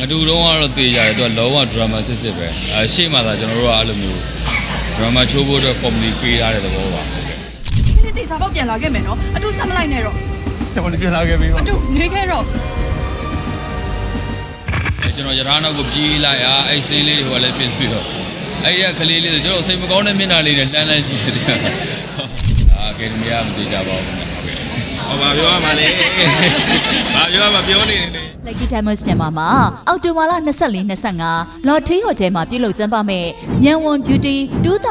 ငတူတော့ကတော့တေးကြတယ်သူကလုံးဝ drama စစ်စစ်ပဲအဲရှေ့မှာသာကျွန်တော်တို့ကအဲ့လိုမျိုး drama ချိုးဖို့အတွက် comedy ပေးထားတဲ့သဘောပါဟုတ်ကဲ့ဒီတေချာပေါက်ပြန်လာခဲ့မယ်နော်အတူဆက်မလိုက်နဲ့တော့ကျွန်တော်ပြန်လာခဲ့ပြီပါအတူနေခဲ့တော့အဲကျွန်တော်ရထားနောက်ကိုပြေးလိုက်အားအဲ့စင်းလေးတွေကလည်းပြစ်ပြီးတော့အဲ့ဒီကကလေးလေးဆိုကျွန်တော်စိတ်မကောင်းတဲ့မျက်နှာလေးနဲ့တန်းတန်းကြည့်တယ်အာအကယ်ဒမီကမသိကြပါဘူးခင်ဗျဟုတ်ကဲ့ဟောဘာပြောရမှာလဲဘာပြောရမှာပြောနေနေ Lucky Diamonds မြန်မာမှာအောက်တိုဘာလ24 25 Lottery Hotel မှာပြုလုပ်ကျင်းပမဲ့ညံဝွန် Beauty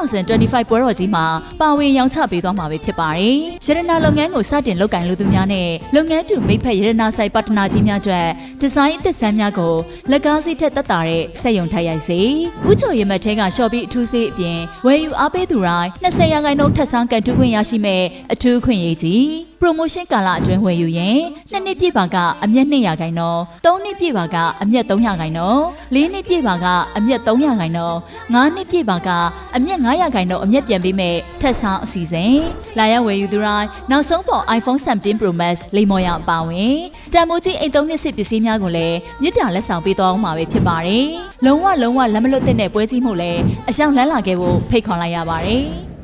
2025ပွဲတော်ကြီးမှာပါဝင်ရောင်းချပေးသွားမှာပဲဖြစ်ပါတယ်။ရတနာလုပ်ငန်းကိုစတင်လုပ်ကိုင်လူသူများနဲ့လုပ်ငန်းတူမိတ်ဖက်ရတနာဆိုင်ပါတနာကြီးများအတွက်ဒီဇိုင်းအသစ်ဆန်းများကိုလက်ကားစီးထက်သက်တာတဲ့စက်ရုံထိုက်ရိုက်စေ။ဥချိုရမတ်ထဲကရှော့ပြီးအထူးစေးအပြင်ဝယ်ယူအားပေးသူတိုင်း20ရာခိုင်နှုန်းထပ်ဆန်းကန်ထူးခွင့်ရရှိမဲ့အထူးခွင့်ရေးကြီး promotion ကာလအတွင်းဝယ်ယူရင်နှစ်နှစ်ပြည့်ပါကအမျက်200ခိုင်နှုန်း3နှစ်ပြည့်ပါကအမျက်300ခိုင်နှုန်း4နှစ်ပြည့်ပါကအမျက်300ခိုင်နှုန်း5နှစ်ပြည့်ပါကအမျက်900ခိုင်နှုန်းအမျက်ပြန်ပေးမဲ့ထက်ဆောင်အစီအစဉ်လာရောက်ဝယ်ယူသူတိုင်းနောက်ဆုံးပေါ် iPhone 17 Pro Max လိမ်မော်ရအပါဝင်တန်မိုးကြီးအိမ်သုံးနှစ်စစ်ပစ္စည်းများကိုလည်းမြစ်တာလက်ဆောင်ပေးသွားအောင်မှာပဲဖြစ်ပါတယ်လုံးဝလုံးဝလက်မလွတ်တဲ့ပွဲစည်းမှုလည်းအရှောင်းလန်းလာခဲ့ဖို့ဖိတ်ခေါ်လိုက်ရပါတယ်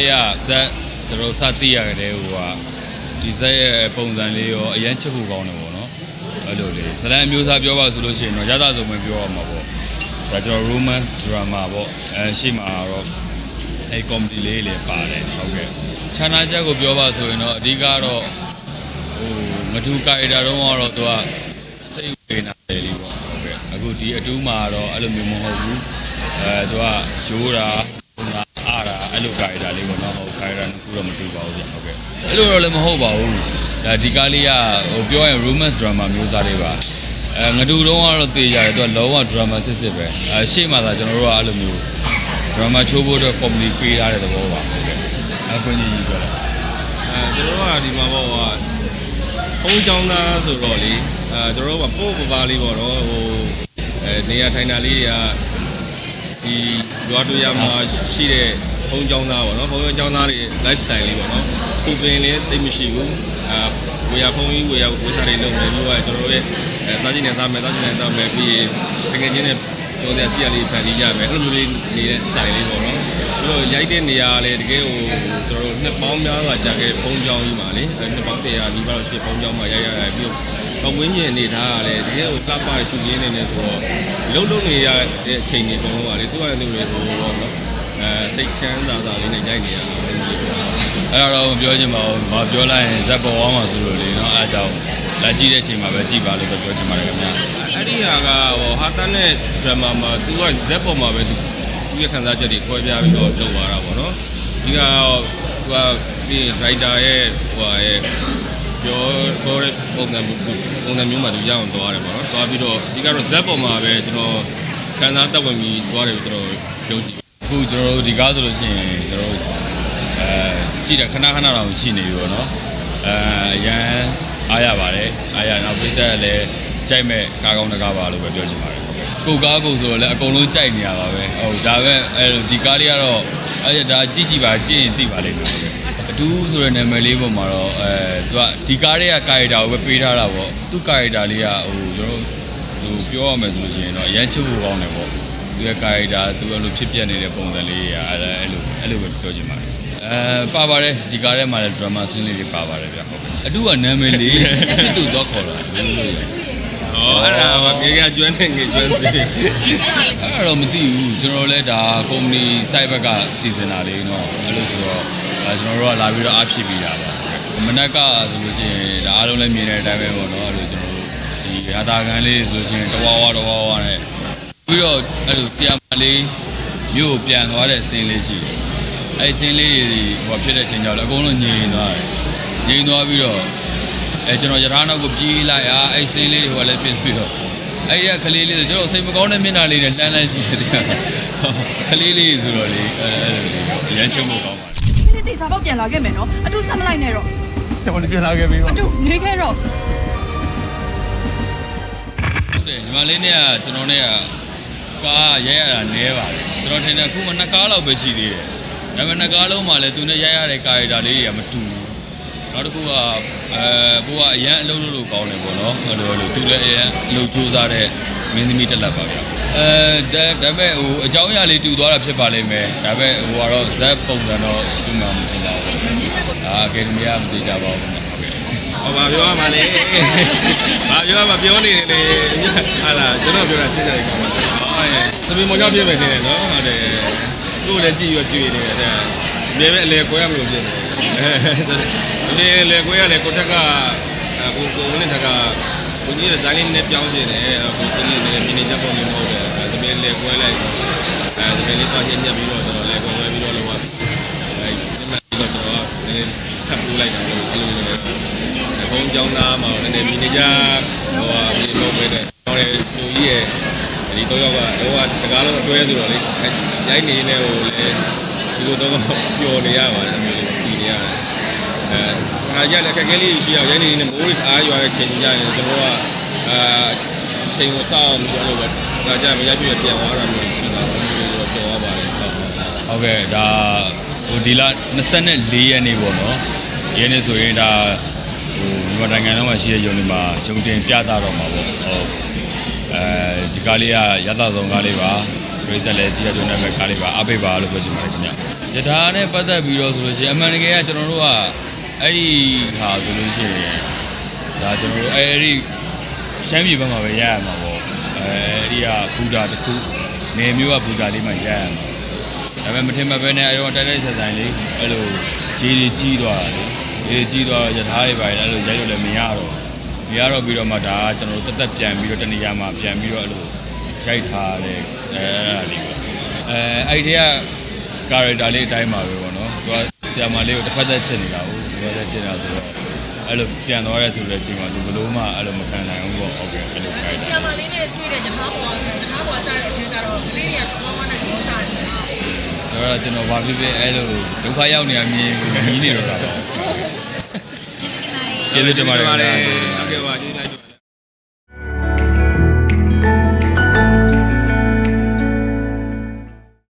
ဒီကားလေးကဇက်ကျွန်တော်စသိရကြတဲ့ဟိုကဒီဇက်ရဲ့ပုံစံလေးရောအရင်ချစ်ဖို့ကောင်းတယ်ပေါ့နော်အဲ့လိုလေးဇလန်အမျိုးသားပြောပါဆိုလို့ရှိရင်တော့ရသဆုံးပဲပြောရမှာပေါ့ဒါကျွန်တော် romance drama ပေါ့အဲရှေ့မှာတော့အဲ comedy လေးလည်းပါတယ်ဟုတ်ကဲ့ခြာနာချက်ကိုပြောပါဆိုရင်တော့အဓိကတော့ဟိုငထူကာရီတာတော့ကတော့သူကစိတ်ဝေနာတယ်လीပေါ့ဟုတ်ကဲ့အခုဒီအတူးမှာတော့အဲ့လိုမျိုးမဟုတ်ဘူးအဲသူကရိုးတာငါ အားတာအဲ့လိုကာရီတာလေးပေါ့နော်ဟိုကာရီတာတစ်ခုတော့မတူပါဘူးဗျဟုတ်ကဲ့အဲ့လိုတော့လည်းမဟုတ်ပါဘူးဒါဒီကားလေးကဟိုပြောရင် romance drama မျိုးစားလေးပါအဲငတူတော့ကတော့တေးကြတယ်သူကလုံးဝ drama စစ်စစ်ပဲအဲရှေ့မှာသာကျွန်တော်တို့ကအဲ့လိုမျိုး drama ချိုးဖို့အတွက် comedy ပေးထားတဲ့သဘောပါဟုတ်ကဲ့အခုညီညီပြောတာအဲကျွန်တော်တို့ကဒီမှာပေါ့ဟိုဘုံကြောင်းသားဆိုတော့လေအဲကျွန်တော်တို့ကပို့ပပါလေးပေါ့နော်ဟိုအဲနေရာထိုင်တာလေးတွေကဒီရွာတူရမှာရှိတဲ့ ဘုံကြောင်းသားပေါ့နော်ဘုံကြောင်းသားတွေ lifestyle လေးပေါ့နော်ခုပင်လေးသိပ်မရှိဘူးအာဝေယဖုံးကြီးဝေယဝေစားလေးလုပ်နေလို့ကကျွန်တော်တို့ရဲ့အဲစားကြည့်နေစားမယ်စားကြည့်နေစားမယ်ပြီးရင်တကယ်ချင်းနဲ့ပြောတဲ့ဆီရလေးဖန်တီးကြမယ်အဲ့လိုမျိုးလေးနေတဲ့ style လေးပေါ့နော်ပြီးတော့ရိုက်တဲ့နေရာလည်းတကယ်ဟိုကျွန်တော်တို့နှစ်ပေါင်းများစွာကြာခဲ့ဘုံကြောင်းကြီးမှာလေအဲနှစ်ပေါင်း100နီးပါးလို့ရှိရင်ဘုံကြောင်းမှာရိုက်ရတာပြီးတော့ပဝင်းကျင်အနေထားကလည်းတကယ်ဟိုကပ်ပါရှူရင်းနေနေဆိုတော့လုံးလုံးနေရတဲ့အချိန်တွေအကုန်လုံးကလေသူ့ရဲ့သူတွေဟိုပေါ့နော် အဲစိတ်ချမ်းသာသာလေးနဲ့ရိုက်နေရတာပဲဒီလိုပေါ့အဲ့တော့မပြောချင်ပါဘူးမပြောလိုက်ရင်ဇက်ပေါ်သွားမှာဆိုလို့လေနော်အဲ့အကြောင်းလာကြည့်တဲ့အချိန်မှာပဲကြည့်ပါလို့ပဲပြောချင်ပါတယ်ခင်ဗျာအဲ့ဒီဟာကဟိုဟာတန်နဲ့ drama မှာသူကဇက်ပေါ်မှာပဲသူသူရဲ့ခံစားချက်တွေခွဲပြားပြီးတော့လုပ်သွားတာပေါ့နော်ဒီကသူကဒီ writer ရဲ့ဟိုဟာရဲ့ပြောခေါ်တဲ့ပုံစံမျိုးပုံစံမျိုးမှာသူရအောင်သွားတယ်ပေါ့နော်သွားပြီးတော့ဒီကတော့ဇက်ပေါ်မှာပဲကျွန်တော်ခံစားသက်ဝင်ပြီးသွားတယ်ပြီးတော့ယုံကြည် အခုကျွန်တော်တို့ဒီကားဆိုလို့ရှိရင်ကျွန်တော်တို့အဲကြည့်တယ်ခဏခဏတော့ရှိနေပြီပေါ့နော်အဲအရန်အားရပါတယ်အားရနောက်ပြတဲ့လည်းကြိုက်မဲ့ကားကောင်းတကားပါလို့ပဲပြောချင်ပါတယ်ကိုကားကိုဆိုတော့လည်းအကုန်လုံးကြိုက်နေရပါပဲဟုတ်ဒါပဲအဲဒီကားလေးကတော့အဲဒါကြည့်ကြည့်ပါကြည့်ရင်သိပါလိမ့်မယ်ဟုတ်ကဲ့အတူဆိုတဲ့နာမည်လေးပေါ်မှာတော့အဲသူကဒီကားလေးကကာရီတာကိုပဲပေးထားတာပေါ့သူကာရီတာလေးကဟိုကျွန်တော်တို့ဟိုပြောရမယ်ဆိုလို့ရှိရင်တော့အရန်ချစ်ဖို့ကောင်းတယ်ပေါ့ သူရဲ့ကာရီတာသူအဲ့လိုဖြစ်ပြနေတဲ့ပုံစံလေးတွေအဲ့အဲ့လိုအဲ့လိုပဲပြောချင်ပါတယ်အဲပါပါတယ်ဒီကားထဲမှာလည်း drama scene လေးတွေပါပါတယ်ဗျဟုတ်အတူကနာမည်လေးချစ်သူတော့ခေါ်တာဘယ်လိုလဲ ဟောအဲ့ဒါကငယ်ကကျွမ်းနေငယ်ကျွမ်းစီ အဲ့တော့မသိဘူးကျွန်တော်လည်းဒါကုမ္ပဏီ site ဘက်ကစီစဉ်တာလေးเนาะအဲ့လိုဆိုတော့အဲကျွန်တော်တို့ကလာပြီးတော့အားဖြစ်ပြီးတာပါမနက်ကဆိုလို့ရှိရင်ဒါအားလုံးလည်းမြင်တဲ့အတိုင်းပဲပေါ့เนาะအဲ့လိုကျွန်တော်တို့ဒီဟာတာကန်လေးဆိုလို့ရှိရင်တဝါဝါတဝါဝါနဲ့ ပြီးတော့အဲ့လိုဆီယမလေးမြို့ကိုပြန်သွားတဲ့ဆင်းလေးရှိတယ်အဲ့ဒီဆင်းလေးတွေဟိုဖြစ်တဲ့အချိန်ကြောင့်လည်းအကုန်လုံးငြိမ်သွားတယ်ငြိမ်သွားပြီးတော့အဲကျွန်တော်ရထားနောက်ကိုပြေးလိုက်အားအဲ့ဒီဆင်းလေးတွေဟိုလည်းပြစ်ပြီးတော့အဲ့ဒီကကလေးလေးဆိုကျွန်တော်စိတ်မကောင်းတဲ့မျက်နှာလေးနဲ့တန်းတန်းကြည့်တယ်ကလေးလေးဆိုတော့လေအဲအဲ့လိုလေးရမ်းချုံဖို့ကောင်းပါဒီတေချာပေါက်ပြန်လာခဲ့မယ်နော်အတူဆက်မလိုက်နဲ့တော့ကျွန်တော်ပြန်လာခဲ့ပြီပါအတူနေခဲ့တော့ဟုတ်တယ်ညီမလေးနဲ့ကကျွန်တော်နဲ့က ကားရဲရတာနဲပါတယ်ကျွန်တော်ထင်တယ်အခုမှနှစ်ကားလောက်ပဲရှိသေးတယ်ဒါပေမဲ့နှစ်ကားလုံးမှာလည်းသူနဲ့ရိုက်ရတဲ့ကာရီတာလေးတွေကမတူဘူးနောက်တစ်ခုကအဲဘိုးကအရန်အလုပ်လုပ်လို့ကောင်းတယ်ပေါ့နော်အဲ့လိုလိုသူလည်းအရန်အလုပ်ကြိုးစားတဲ့မင်းသမီးတစ်လက်ပါဗျာအဲဒါဒါပေမဲ့ဟိုအကြောင်းအရာလေးတူသွားတာဖြစ်ပါလိမ့်မယ်ဒါပေမဲ့ဟိုကတော့ဇက်ပုံစံတော့တူမှမထင်ပါဘူးအာအကယ်ဒမီကမသိကြပါဘူးခင်ဗျ ဟုတ်ကဲ့ဟောဘာပြောရမှာလဲဘာပြောရမှာပြောနေတယ်လေဟာလာကျွန်တော်ပြောတာသိကြတယ်ကောင်းပါလားဟောရဲ့သမီးမောင်ကြောင့်ပြင်မယ်ထင်တယ်နော်ဟုတ်တယ်ကိုယ်လည်းကြည့်ရကြွေနေတယ်တဲ့မြေပဲအလဲကွဲရမလို့ပြင်တယ်ဒီလေကွဲရလေကိုတက်ကကိုကိုဝင်တက်ကကိုကြီးရဲ့ဇာလင်းနဲ့ပြောင်းပြင်တယ်ကိုကိုကြီးနဲ့မိနေချက်ပုံမျိုးမဟုတ်တယ်သမီးလေကွဲလိုက်အဲသမီးလေးသွားညံ့ညက်ပြီးတော့ကျွန်တော်လေကွဲပြီးတော့လောကအဲဒီမှာတော့ကျွန်တော် ထပ်ပူလိုက်တာလို့အဲ့လိုလေဘုံကြောင်းသားမှာလည်းနည်းနည်းမိနေကြဟိုဟာဒီလိုပဲတဲ့ဟောလေလူကြီးရဲ့ဒီတော့ရောက်ကတော့တကားလုံးအတွဲဆိုတော့လေရိုက်နေနေဟိုလေဒီလိုတော့ပျော်နေရပါတယ်အမျိုးကြီးနေရတယ်အဲခါကြလည်းအခက်အခဲလေးရှိအောင်ရိုက်နေနေမိုးအားရွာတဲ့ချိန်ကြရင်ကျွန်တော်ကအာချိန်ကိုစောင့်ပြီးတော့လို့ပဲခါကြမရပြည့်ပြန်သွားတာမျိုးရှိတာမျိုးတော့ပြောရပါတယ်ဟုတ်ဟုတ်ကဲ့ဒါဟိုဒီလ24ရက်နေ့ပေါ့နော်ဒီ ရက်နေ့ဆိုရင်ဒါဟိုမြန်မာနိုင်ငံလုံးမှာရှိတဲ့ယုံတွေမှာရုံတင်ပြသတော့မှာပေါ့ဟုတ်အဲဒီကားလေးကရသဆုံးကားလေးပါပြည်သက်လည်းကြည့်ရတဲ့နာမည်ကားလေးပါအပိတ်ပါလို့ပြောချင်ပါတယ်ခင်ဗျယထာနဲ့ပတ်သက်ပြီးတော့ဆိုလို့ရှိရင်အမှန်တကယ်ကကျွန်တော်တို့ကအဲ့ဒီဟာဆိုလို့ရှိရင်ဒါကျွန်တော်တို့အဲ့ဒီရှမ်းပြည်ဘက်မှာပဲရရမှာပေါ့အဲ့ဒီကဘူတာတစ်ခုနေမျိုးကဘူတာလေးမှရရမှာဒါပေမဲ့မထင်မှတ်ပဲနဲ့အရောတိုက်တိုက်ဆက်ဆိုင်လေးအဲ့လိုခြေတွေကြီးသွားတာလေ ခြေကြီးသွားတော့ယထာတွေပါလေအဲ့လိုရိုက်လို့လည်းမရတော့မရတော့ပြီးတော့မှဒါကကျွန်တော်တို့တက်တက်ပြန်ပြီးတော့တနေရာမှာပြန်ပြီးတော့အဲ့လိုရိုက်ထားတယ်အဲအဲ့ဒါလေးပေါ့အဲအဲ့ဒီက character လေးအတိုင်းပါပဲပေါ့နော်သူကဆရာမလေးကိုတစ်ဖက်သက်ချစ်နေတာဟုတ်တစ်ဖက်သက်ချစ်နေတာဆိုတော့အဲ့လိုပြန်သွားရဲဆိုတဲ့အချိန်မှာလူဘလို့မှအဲ့လိုမခံနိုင်ဘူးပေါ့ဟုတ်ကဲ့အဲ့လို character ဆရာမလေးနဲ့တွေ့တဲ့ယထာပေါ်ကယထာပေါ်ကြားတဲ့အထက်ကတော့ကလေးတွေကကောင်းကောင်းနဲ့သဘောကျတယ်နော်ဒါ တော့ကျွန်တော်ဘာဖြစ်ဖြစ်အဲ့လိုဒုက္ခရောက်နေရမြင်ပြီးကြီးနေတော့တာပေါ့ကျေးဇူးတင်ပါတယ်ခင်ဗျာ